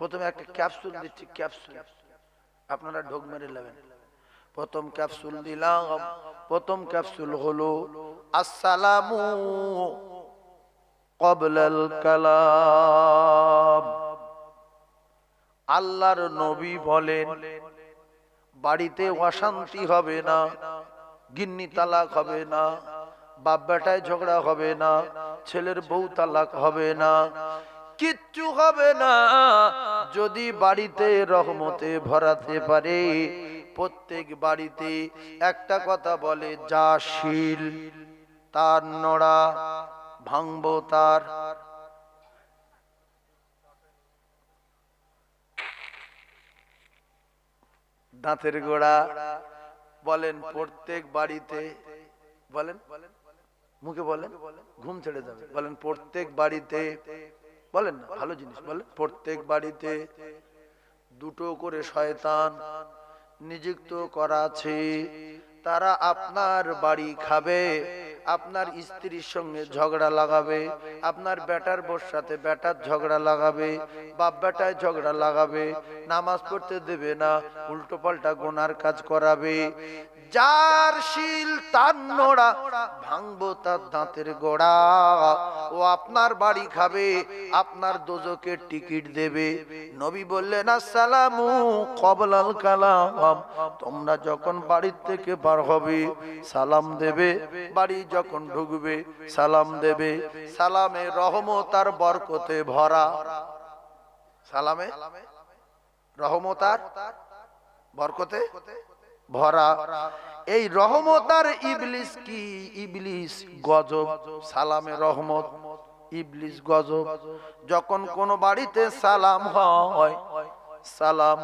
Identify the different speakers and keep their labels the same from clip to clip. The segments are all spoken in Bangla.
Speaker 1: প্রথমে একটা ক্যাপসুল দিচ্ছি ক্যাপসুল। আপনারা ঢোক মেরে নেবেন। প্রথম ক্যাপসুল দিলাম। প্রথম ক্যাপসুল হলো আসসালামু কবলাল কালাম। আল্লাহর নবী বলেন বাড়িতে অশান্তি হবে না গিন্নি তালাক হবে না বাপ বেটায় ঝগড়া হবে না ছেলের বউ তালাক হবে না কিচ্ছু হবে না। যদি বাড়িতে রহমতে ভরাতে পারে, প্রত্যেক বাড়িতে একটা কথা বলে, যা শিল, তার নড়া, ভাঙবো তার। দাঁতের গোড়া বলেন, প্রত্যেক বাড়িতে, বলেন মুখে বলেন, ঘুম ছেড়ে যাবে। বলেন, প্রত্যেক বাড়িতে বলেন না, ভালো জিনিস বলেন। প্রত্যেক বাড়িতে দুটো করে শয়তান নিযুক্ত করা আছে। তারা আপনার বাড়ি খাবে, আপনার স্ত্রীর সঙ্গে ঝগড়া লাগাবে, আপনার বেটার বোর সাথে বেটার ঝগড়া লাগাবে, বাপ বেটায় ঝগড়া লাগাবে, নামাজ পড়তে দেবে না উল্টো পাল্টা গোনার কাজ করাবে। যার শিল তার নোড়া, ভাঙবো তার দাঁতের গোড়া। ও আপনার বাড়ি খাবে, আপনার দোজকের টিকিট দেবে। নবী বললেন, আসসালামু কবলাল কালাম। তোমরা যখন বাড়ির থেকে বার হবে, সালাম দেবে। বাড়ি যখন ঢুকবে, সালাম দেবে। সালামে রহমত আর বরকতে ভরা। সালামে? রহমত আর বরকতে? ভরা। এই রহমত আর ইবলিস কি? ইবলিস গজব, সালামে রহমত। ইবলিস গজব, যখন কোন বাড়িতে সালাম হয়, সালাম,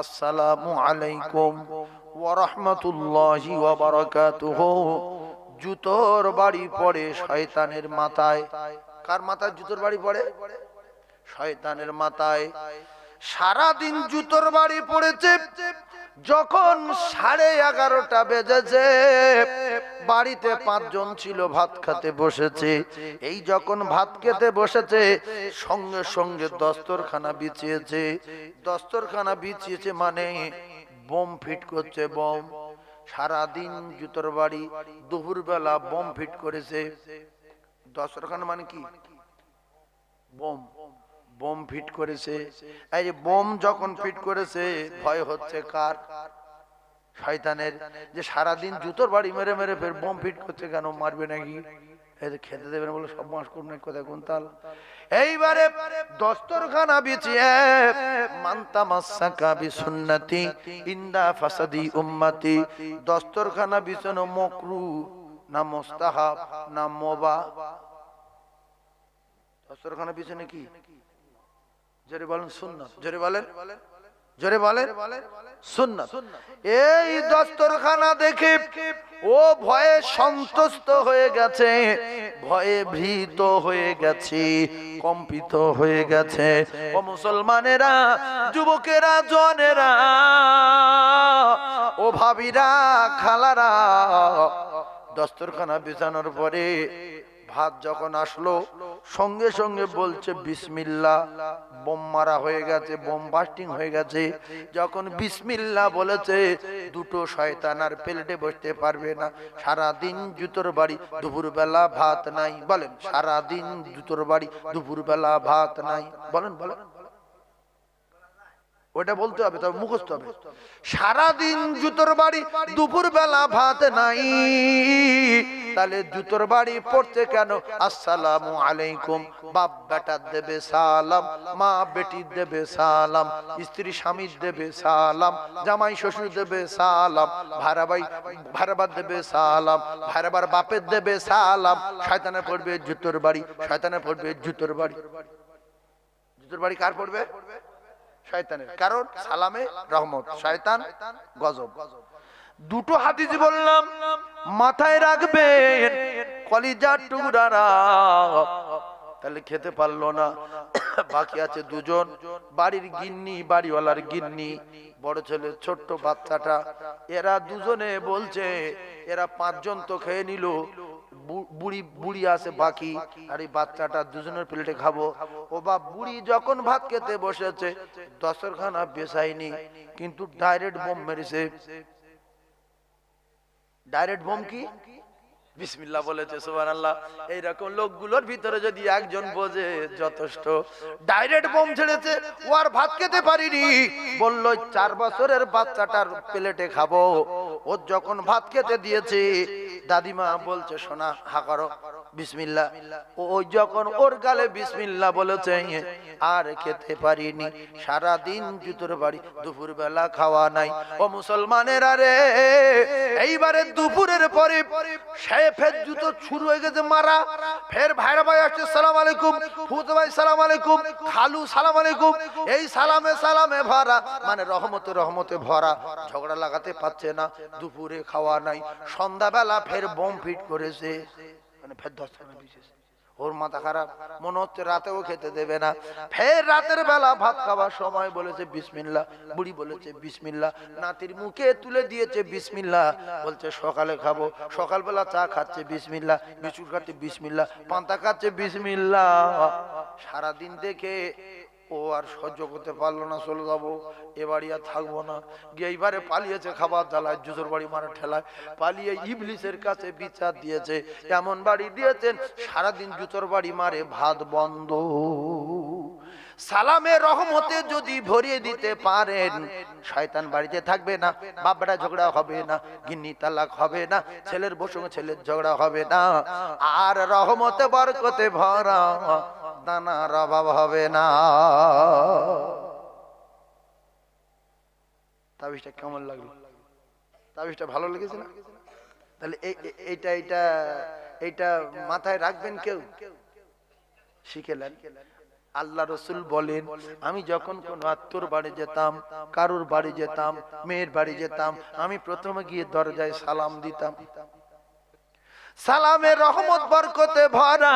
Speaker 1: আসসালামু আলাইকুম ওয়া রাহমাতুল্লাহি ওয়া বারাকাতুহু। জুতোর বাড়ি পড়ে শয়তানের মাথায়। কার মাথায় জুতোর বাড়ি পড়ে? শয়তানের মাথায়। সারা দিন জুতোর বাড়ি পড়েছে যখন সাড়ে এগারোটা বেজেছে, বাড়িতে পাঁচজন ছিল, ভাত খেতে বসেছে। এই যখন ভাত খেতে বসেছে, সঙ্গে সঙ্গে দস্তরখানা বিছিয়েছে। দস্তরখানা বিছিয়েছে মানে বোম ফিট করছে বোম। সারাদিন জুতোর বাড়ি দুপুর বেলা বোম ফিট করেছে। দস্তরখানা মানে কি? বোম। বোম ফিট করেছে। এই বোম যখন ফিট করেছে, ভয় হচ্ছে কার? শয়তানের। যে সারাদিন জুতোর বাড়ি মেরে মেরে ফের বোম ফিট করছে কেন? মারবে নাকি? খেতে দেবে না বলে সব মাস করুন কোথায় কোন তাল এইবারে দস্তরখানা বিছিয়ে মান্তা মাসাকা বি সুন্নতি ইন্দা ফাসাদি উম্মতি, দস্তরখানা বিছানো মকরু, না মোস্তাহাব, না মোবা। দস্তরখানা বিছানে কি? জোরে বলেন সুন্নাত। জোরে বলেন। জোরে বলেন। সুন্নাত। এই দস্তরখানা দেখে ও ভয়ে সন্তুষ্ট হয়ে গেছে, ভয়ে ভীত হয়ে গেছে, কম্পিত হয়ে গেছে। ও মুসলমানেরা, যুবকেরা জনেরা ও ভাবিরা, খালারা, দস্তরখানা বিছানোর পরে ভাত যখন আসলো, সঙ্গে সঙ্গে বলছে বিসমিল্লা বোম মারা হয়ে গেছে, বোম বাস্টিং হয়ে গেছে। যখন বিসমিল্লা বলেছে, দুটো শয়তান আর প্লেটে বসতে পারবে না। সারা দিন জুতোর বাড়ি, দুপুরবেলা ভাত নাই। বলেন সারা দিন জুতোর বাড়ি, দুপুরবেলা ভাত নাই। বলেন বলেন। ওটা বলতে হবে, তবে মুখস্থ হবে। সারাদিন জুতোর বাড়ি দুপুর বেলা ভাত নাই। তাহলে জুতোর বাড়ি পড়তে কেন? আসসালামু আলাইকুম, বাপ বেটার দেবে সালাম, মা বেটির দেবে সালাম, স্ত্রী স্বামীর দেবে সালাম, জামাই শ্বশুর দেবে সালাম, ভাড়াবাই, ভাড়াবার দেবে সালাম, ভাড়াবার বাপের দেবে সালাম। শয়তানে পড়বে জুতোর বাড়ি, শয়তানে পড়বে জুতোর বাড়ি। জুতোর বাড়ি কার পড়বে? শয়তানের। কারণ সালামে রহমত, শয়তান গজব। দুটো হাদিস বললাম, মাথায় রাখবেন কলিজার টুকরারা। তাহলে খেতে পারল না। বাকি আছে দুজন, বাড়ির গিন্নি, বাড়িওয়ালার গিন্নি, বড় ছেলে, ছোট্ট বাচ্চাটা। এরা দুজনে বলছে, এরা পাঁচজন তো খেয়ে নিল। বুড়ি বুড়ি আছে বাকি, আর এই বাচ্চাটা দুজনের প্লেটে খাব। ও বা বুড়ি যখন ভাত খেতে বসেছে, দশরখানা বেসাইনি কিন্তু ডাইরেক্ট বোম মেরেছে। ডাইরেক্ট বোম কি? বিসমিল্লাহ বলেছে সুবান আল্লাহ এইরকম লোকগুলোর ভিতরে যদি একজন বোঝে, যথেষ্ট। ডাইরেক্ট বোম ছেড়েছে, ও আর ভাত খেতে পারিনি। বলল, চার বছরের বাচ্চাটার প্লেটে খাব। ও যখন ভাত খেতে দিয়েছে দাদিমা বলছে সোনা হা করো। বিসমিল্লাহ। ও যখন ওর গালে বিসমিল্লাহ বলেছে, আর খেতে পারিনি। সারা দিন জুতোর বাড়ি দুপুর বেলা খাওয়া নাই। ও মুসলমানের আরে এইবারে দুপুরের পরে সে ফের জুতো শুরু হয়ে গেছে মারা। ফের ভাইরা ভাই আসছে, সালাম আলাইকুম। ফুত ভাই, সালাম আলাইকুম। খালু, সালাম আলাইকুম। এই সালামে সালামে ভরা মানে রহমতে রহমতে ভরা। ঝগড়া লাগাতে পারছে না, দুপুরে খাওয়া নাই। সন্ধ্যাবেলা ফের বোম ফিট করেছে। ফের ওর মাথা খারাপ। মনে হচ্ছে রাতেও খেতে দেবে না। ফের রাতের বেলা ভাত খাবার সময় বলেছে, বিসমিল্লা। বুড়ি বলেছে, বিসমিল্লা। নাতির মুখে তুলে দিয়েছে, বিসমিল্লা। বলছে, সকালে খাব। সকালবেলা চা খাচ্ছে, বিসমিল্লা। বিচুর খাচ্ছে, বিসমিল্লা। পান্তা খাচ্ছে, বিসমিল্লা। সারাদিন দেখে ও আর সহ্য করতে পারল না, চলে যাব। এ বাড়ি আর থাকব না। গিয়ে এইবারে পালিয়েছে খাবার জ্বালায় জুজোর বাড়ি মারা ঠেলায়। পালিয়ে ইবলিসের কাছে বিচার দিয়েছে। এমন বাড়ি দিয়েছেন, সারাদিন জুতোর বাড়ি মারে, ভাত বন্ধ। সালামে রহমতে যদি ভরিয়ে দিতে পারেন, শয়তান বাড়িতে থাকবে না বাপটা ঝগড়া হবে না, গিন্নি তালাক হবে না, ছেলের সঙ্গে ছেলের ঝগড়া হবে না, আর রহমতে, বরকতে ভরা দানার অভাব হবে না। তাবিজটা কেমন লাগল? তাবিজটা ভালো লেগেছে না? তাহলে এই- এই- এইটা এইটা এইটা মাথায় রাখবেন কেউ? শিখেলেন আল্লাহ রসুল বলেন, আমি যখন কোন আত্মর বাড়ি যেতাম, কারুর বাড়ি যেতাম, মেয়ের বাড়ি যেতাম, আমি প্রথমে গিয়ে দরজায় সালাম দিতাম। সালামে রহমত, বরকতে ভরা।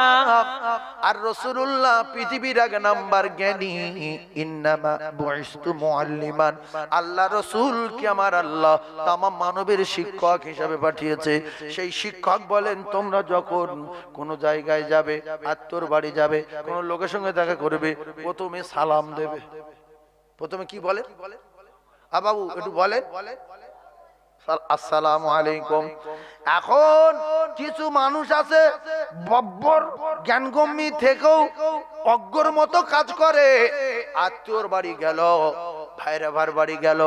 Speaker 1: আর রসুল্লাহ পৃথিবীর এক নাম্বার জ্ঞানী। ইন্নামা বুইস্তু মুআল্লিমান। আল্লাহ রসুল কি আমার আল্লাহ তামাম মানবের শিক্ষক হিসাবে পাঠিয়েছে। সেই শিক্ষক বলেন, তোমরা যখন কোন জায়গায় যাবে আত্মর বাড়ি যাবে, কোন লোকের সঙ্গে দেখা করবে, প্রথমে সালাম দেবে। প্রথমে কি বলে? আ বাবু একটু বলেন। আসসালামু আলাইকুম। এখন কিছু মানুষ আছে, বব্বর জ্ঞানগম্যি থেকেও অজ্ঞর মতো কাজ করে। আত্মীয়র বাড়ি গেল, ভাইরা ভার বাড়ি গেল,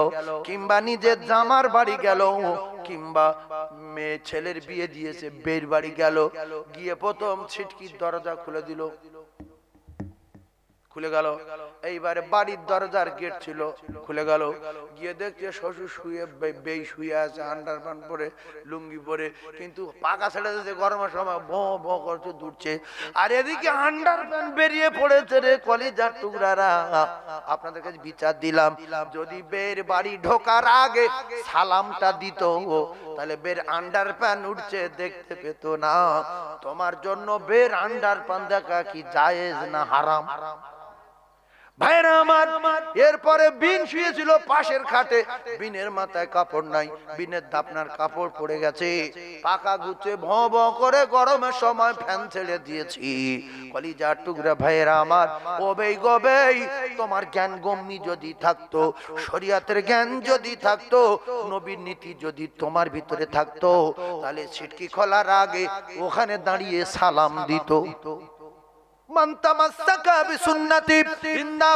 Speaker 1: কিংবা নিজের জামার বাড়ি গেল, কিংবা মেয়ে ছেলের বিয়ে দিয়েছে, বের বাড়ি গেল, গিয়ে প্রথম ছিটকির দরজা খুলে দিল। খুলে গেল। এইবারে বাড়ির দরজার গেট ছিল, খুলে গেল। গিয়ে দেখছে শ্বশুর শুয়ে বেই শুয়ে আছে আন্ডারপ্যান পরে, লুঙ্গি পরে, কিন্তু পাকা ছেড়ে দিয়েছে, গরমের সময় ভো ভো করছে দুটছে আর এদিকে আন্ডারপ্যান বেরিয়ে পড়েছে রে কলিজার টুকরারা। আপনাদের কাছে বিচার দিলাম, যদি বের বাড়ি ঢোকার আগে সালামটা দিত তাহলে বের আন্ডার প্যান উঠছে দেখতে পেত না। তোমার জন্য বের আন্ডার প্যান দেখা কি জায়েজ না হারাম? ভাইরা আমার, এরপরে বিন শুয়েছিল পাশের খাটে। বিনের মাথায় কাপড় নাই, বিনের দাপনার কাপড় পড়ে গেছে। পাকা গুছে ভ ভ করে গরমের সময় ফ্যান ছেড়ে দিয়েছি। কলিজার টুকরা ভাইয়েরা আমার, ওবেই গবেই, তোমার জ্ঞান গম্মি যদি থাকতো, শরিয়াতের জ্ঞান যদি থাকতো, নবীর নীতি যদি তোমার ভিতরে থাকতো, তাহলে ছিটকি খোলার আগে ওখানে দাঁড়িয়ে সালাম দিত।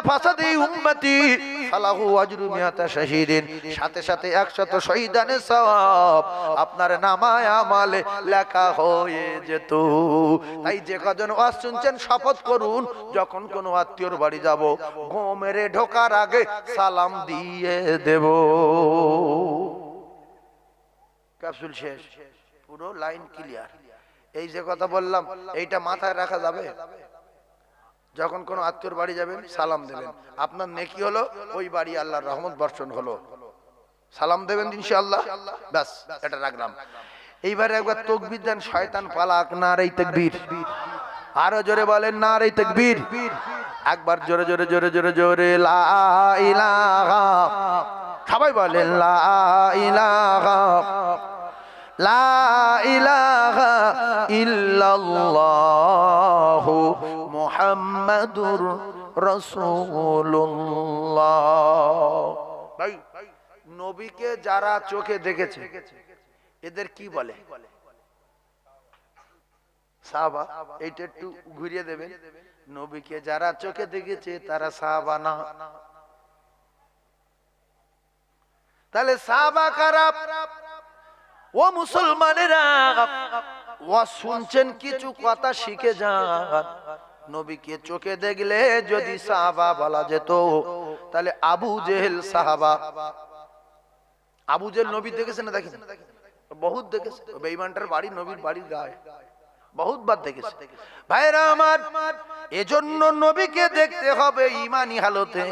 Speaker 1: ফাসাদি উম্মতি, ফালাহু আজরু মিয়াতা শাহীদিন। সাথে সাথে 100 শহীদানের সওয়াব, আপনার নামায় লেখা হয়ে যেত। তাই যে কজন ওয়াজ শুনছেন, শপথ করুন, যখন কোনো আত্মীয়র বাড়ি যাব ঘো মেরে ঢোকার আগে সালাম দিয়ে দেব। ক্যাপসুল শেষ, পুরো লাইন ক্লিয়ার। এই যে কথা বললাম, এইটা মাথায় রাখা যাবে? যখন কোন আত্মীয়র বাড়ি যাবেন, সালাম দেবেন। আপনার নেকি হলো, ওই বাড়ি আল্লাহর রহমত বর্ষণ হলো। সালাম দেবেন ইনশাআল্লাহ। ব্যাস, এটা রাখলাম। এইবারে একবার তকবির দেন, শয়তান পালাক না রে তকবীর। আরও জোরে বলেন না রে তকবীর। একবার জোরে জোরে জোরে জোরে জোরে, লা সবাই বলেন, লা লা ইলাহা ইল্লাল্লাহু মুহাম্মাদুর রাসূলুল্লাহ। ভাই, নবীকে যারা চোখে দেখেছে, এদের কি বলে? সাহাবা, এইটা একটু ঘুরিয়ে দেবেন। নবীকে যারা চোখে দেখেছে, তারা সাহাবা না। তাহলে সাহাবা খারাপ ও মুসলমানেরা ও শুনছেন কিছু কথা শিখে যান। নবীকে চোখে দেখলে যদি সাহাবা বলা যেত তাহলে আবু জেহেল সাহাবা। আবু জেহেল নবী দেখেছে না দেখেন? বহুত দেখেছে। বেঈমানটার বাড়ি নবীর বাড়ির গায়ে। বহুত বার দেখেছে। ভাইরা আমার এজন্য নবীকে দেখতে হবে ইমানি হালতে।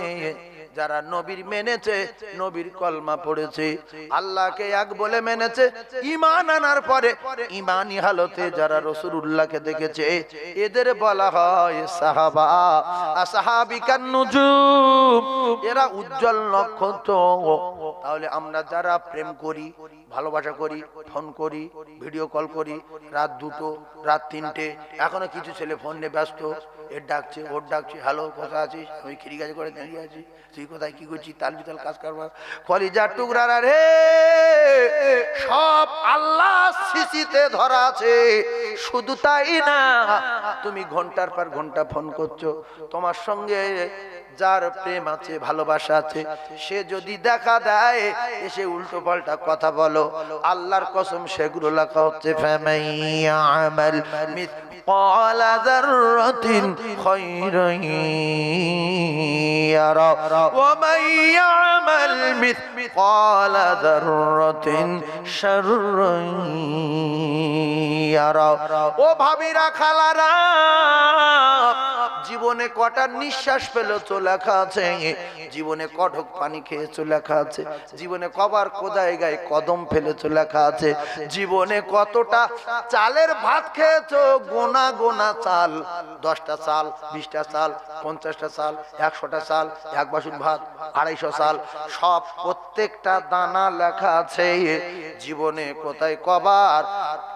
Speaker 1: যারা নবীর মেনেছে, নবীর কলমা পড়েছে, আল্লাহকে এক বলে মেনেছে ইমান আনার পরে ইমানি হালতে যারা রসুল্লাহকে দেখেছে, এদের বলা হয় সাহাবা। এরা উজ্জ্বল নক্ষত্র। তাহলে আমরা যারা প্রেম করি, ভালোবাসা করি, ফোন করি, ভিডিও কল করি, রাত দুটো, রাত তিনটে, এখনও কিছু ছেলে ফোন নিয়ে ব্যস্ত এর ডাকছে ওর ডাকছে হ্যালো, কোথায় আছিস? আমি খিরি কাজ করে দাঁড়িয়ে আছি। তুই কোথায়? কি করছিস? তাল বিতাল কাজ করবার কলিজার টুকরা রে, সব আল্লাহ সিসিতে ধরা আছে। শুধু তাই না, তুমি ঘণ্টার পর ঘণ্টা ফোন করছ। তোমার সঙ্গে যার প্রেম আছে ভালোবাসা আছে সে যদি দেখা দেয় এসে উল্টো পাল্টা কথা বলো আল্লাহর কসম সেগুলো লেখা হচ্ছে ফ্যামাইয়ামাল مثقال ذرة خيرا يرى ومن يعمل مثقال ذرة شرا يرى ও ভাবিরা খালারা জীবনে কটা নিঃশ্বাস পেলো তো লেখা আছে জীবনে কঠক পানি খেয়েছো লেখা আছে, জীবনে কবার কোদায় গায়ে কদম ফেলেছো লেখা আছে, জীবনে কতটা চালের ভাত খেয়েছো, গোনা গোনা চাল, দশটা চাল, বিশটা চাল, পঞ্চাশটা চাল, একশোটা চাল, এক বাসন ভাত, আড়াইশো চাল, সব প্রত্যেকটা দানা লেখা আছে জীবনে কোথায় কবার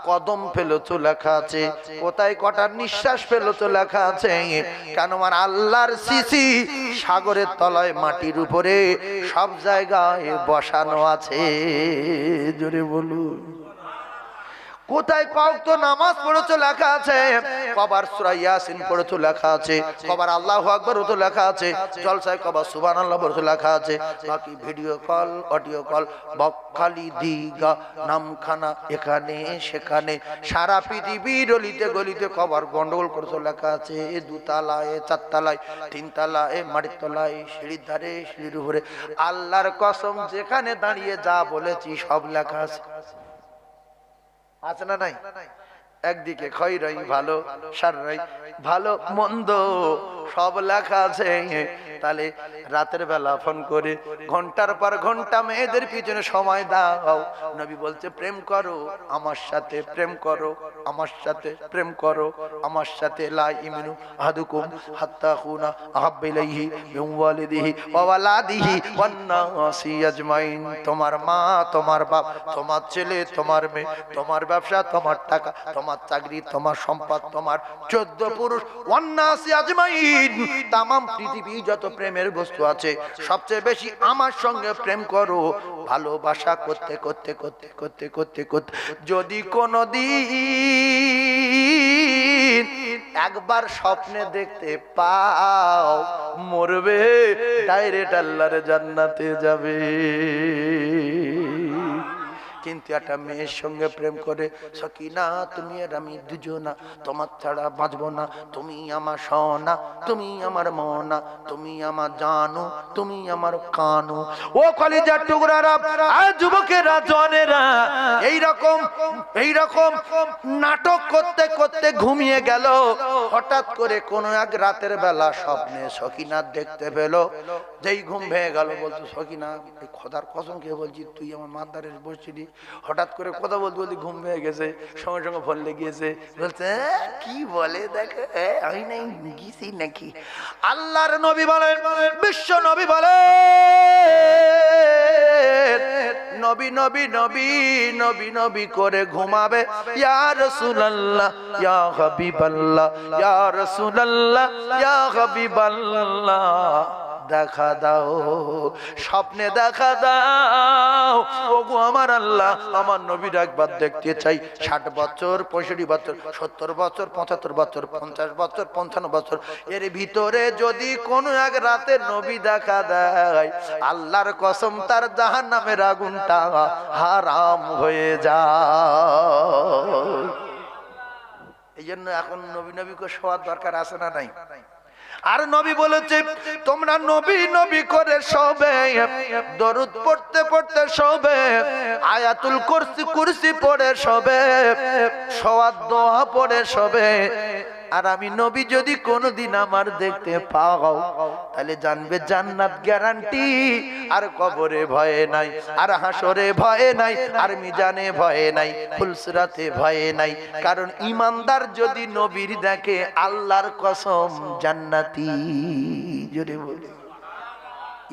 Speaker 1: কদম ফেলেছো লেখা আছে, কোথায় কটার নিঃশ্বাস ফেলেছো লেখা আছে কেন আমার আল্লাহর সিসি সাগরের তলায় মাটির উপরে সব জায়গায় বসানো আছে। জোরে বলুন। কোথায় কত নামাজ পড়েছো লেখা আছে? কবার সূরা ইয়াসিন পড়েছো লেখা আছে, কবার আল্লাহু আকবার তো লেখা আছে, জলসায় কবার সুবহানাল্লাহ পড়েছো লেখা আছে, বাকি video call audio call Bakkhali Digha Namkhana এখানে, সেখানে, সারা পৃথিবীর অলিতে গলিতে কবার গন্ডগোল করেছ লেখা আছে, দুতলায়, চারতলায়, তিনতলায়, মাটির তলায়, সিঁড়ির ধারে, সিঁড়ির উপরে। আল্লাহর কসম, যেখানে দাঁড়িয়ে যা বলেছি সব লেখা আছে। আছে না নাই একদিকে খয়রাই ভালো সারাই ভালো, মন্দ, সব লেখা আছে। তাহলে রাতের বেলা ফোন করে, ঘণ্টার পর ঘণ্টা মেয়েদের পিছনে সময় দাও। নবী বলছে, প্রেম করো, আমার সাথে প্রেম করো, আমার সাথে প্রেম করো, আমার সাথে লা ইমিনু আহাদুকুম হাত্তা খুনা আহাব্বিলাইহি ওয়ালিদিহি ওয়া ওয়ালাদিহি ওয়ান নাসি আজমাইন। তোমার মা, তোমার বাপ, তোমার ছেলে, তোমার মেয়ে, তোমার ব্যবসা, তোমার টাকা, তোমার চাকরি, তোমার সম্পদ, তোমার চোদ্দ পুরুষ নাসি আজমাইন। তামাম পৃথিবী যত প্রেমের বস্তু আছে, সবচেয়ে বেশি আমার সঙ্গে প্রেম করো। ভালোবাসা করতে করতে করতে করতে করতে করতে, যদি কোনো দিন একবার স্বপ্নে দেখতে পাও, মরবে ডাইরেক্ট আল্লাহর জান্নাতে যাবে। কিন্তু একটা মেয়ের সঙ্গে প্রেম করে, সকিনা, তুমি আর আমি দুজনা, তোমার ছাড়া বাঁচবো না, তুমি আমার সোনা, তুমি আমার মনা, তুমি আমার জানো, তুমি আমার কানো। ও কলিজার টুকরারা আর যুবকেরা, জনেরা এই রকম এই রকম নাটক করতে করতে ঘুমিয়ে গেল। হঠাৎ করে কোন এক রাতের বেলা স্বপ্নে সকিনা দেখতে পেল, যেই ঘুম ভেঙে গেল। বলতো সকিনা, এই খোদার কসম কে বলছি, তুই আমার মাদারে বসছিলি। হঠাৎ করে কথা বলতে বলতে ঘুম ভেঙে গেছে সঙ্গে সঙ্গে ফোন লেগিয়েছে বলছে "হ্যাঁ, কি বলে দেখ আমি নাই নাকি? আল্লাহর নবী বলেন বিশ্ব নবী বলেন নবী নবী নবী নবী নবী করে ঘুমাবে। ইয়া রাসূলুল্লাহ ইয়া হাবিবাল্লাহ ইয়া রাসূলুল্লাহ ইয়া হাবিবাল্লাহ। দেখা দাও, স্বপ্নে দেখা দাও। ওগো আমার আল্লাহ, আমার নবীর একবার দেখতে চাই। ষাট বছর, পঁয়ষট্টি বছর, সত্তর বছর, পঁচাত্তর বছর, পঞ্চাশ বছর, পঞ্চান্ন বছর। এর ভিতরে যদি কোনো এক রাতে নবী দেখা দেয়, আল্লাহর কসম তার জাহান নামের আগুনটা হারাম হয়ে যায়। এই জন্য এখন নবী নবীকে শোয়ার দরকার আছে না নাই? আর নবী বলেছে, তোমরা নবী নবী করে সবে, দরুদ পড়তে পড়তে সবে, আয়াতুল কুরসি কুরসি পড়ে সবে, সওয়াদ, দোয়া পড়ে সবে আর আমি নবী যদি কোনোদিন আমার দেখতে পাও, তাহলে জানবে জান্নাত গ্যারান্টি। আর কবরে ভয়ে নাই, আর হাসরে ভয়ে নাই, আর মিজানে ভয়ে নাই ফুলসরাতে ভয়ে নাই। কারণ ইমানদার যদি নবীর দেখে, আল্লাহর কসম জান্নাতি। জোরে বলে।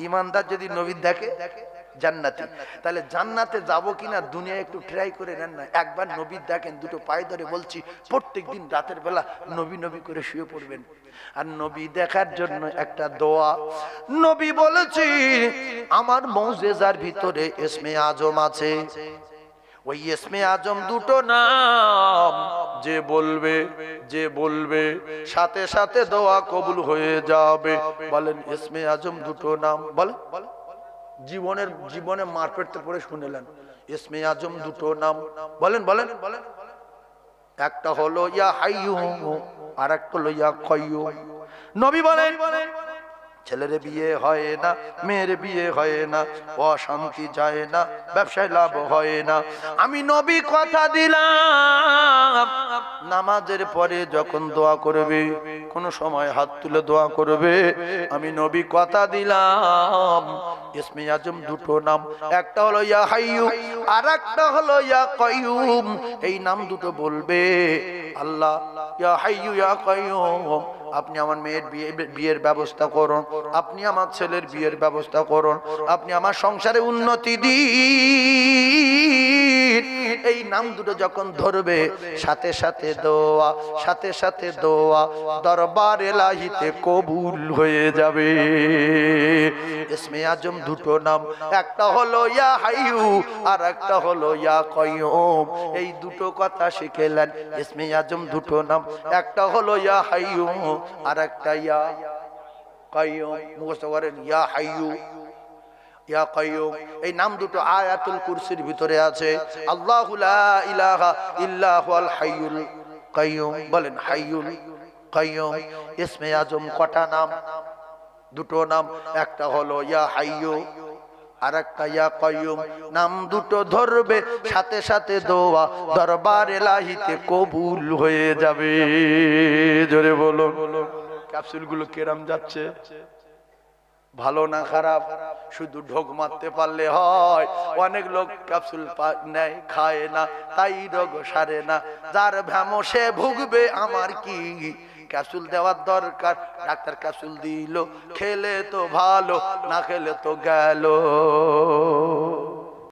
Speaker 1: ইমানদার যদি নবীর দেখে দেখে জান্নাতি। তাহলে জান্নাতে যাব কিনা দুনিয়া একটু ট্রাই করে নেন না। একবার নবীর দেখেন, দুটো পায়ে ধরে বলছি প্রত্যেক দিন রাতের বেলা নবী নবী করে শুয়ে পড়বেন। আর নবী দেখার জন্য একটা দোয়া। নবী বলেছি, আমার মৌজেজার ভিতরে এসমে আজম আছে। ওই ইসমে আজম দুটো নাম, যে বলবে যে বলবে, সাথে সাথে দোয়া কবুল হয়ে যাবে। বলেন, ইসমে আজম দুটো নাম। বলেন। জীবনের, জীবনে মারপেটতে পড়ে শুনেলেন। ইসমে আজম দুটো নাম। বলেন বলেন। একটা হলো ইয়া হাইয়ু আর একটা হলো ইয়া খয়ু নবী বলেন ছেলের বিয়ে হয় না, মেয়ের বিয়ে হয় না, অশান্তি যায় না, ব্যবসায় লাভ হয় না। আমি নবী কথা দিলাম, নামাজের পরে যখন দোয়া করবে, কোন সময় হাত তুলে দোয়া করবে, আমি নবী কথা দিলাম, ইসমে আজম দুটো নাম, একটা হলো ইয়া হাইয়ু আর একটা হলো ইয়া কয়ুম এই নাম দুটো বলবে, আল্লাহ, ইয়া হাইয়ু, ইয়া কয়ুম আপনি আমার মেয়ের বিয়ে বিয়ের ব্যবস্থা করুন। আপনি আমার ছেলের বিয়ের ব্যবস্থা করুন। আপনি আমার সংসারে উন্নতি দিন। এই নাম দুটো যখন ধরবে, সাথে সাথে দোয়া, সাথে সাথে দোয়া, দরবার এলাহিতে কবুল হয়ে যাবে। ইসমে আজম দুটো নাম, একটা হলো ইয়া হাইয়ু, আর একটা হলো ইয়া কয়ুম। এই দুটো কথা শিখেলেন ইসমে আজম দুটো নাম, একটা হলো ইয়া হাইউ আর একটা ইয়া কাইয়ুম মুখস্থ করেন, ইয়া হাইয়ু। ইয়া কাইয়ুম, এই নাম দুটো আয়াতুল কুরসির ভিতরে আছে। আল্লাহু লা ইলাহা ইল্লা হুয়াল হাইয়ুল কাইয়ুম, বলেন হাইয়ুল কাইয়ুম। ইসমে আজম কটা নাম? দুটো নাম, একটা হলো ইয়া হাইয়ু আর একটা ইয়া কয়ুম নাম দুটো ধরবে, সাথে সাথে দোয়া দরবার এলাহিতে কবুল হয়ে যাবে। জোরে বলো ক্যাপসুলগুলো কেরাম যাচ্ছে? ভালো না খারাপ, শুধু ঢোক মারতে পারলে হয়। অনেক লোক ক্যাপসুল নেয়, খায় না, তাই রোগ সারে না। যার ভ্যামো সে ভুগবে, আমার কি? ক্যাপসুল দেওয়ার দরকার, ডাক্তার ক্যাপসুল দিল, খেলে তো ভালো, না খেলে তো গেল।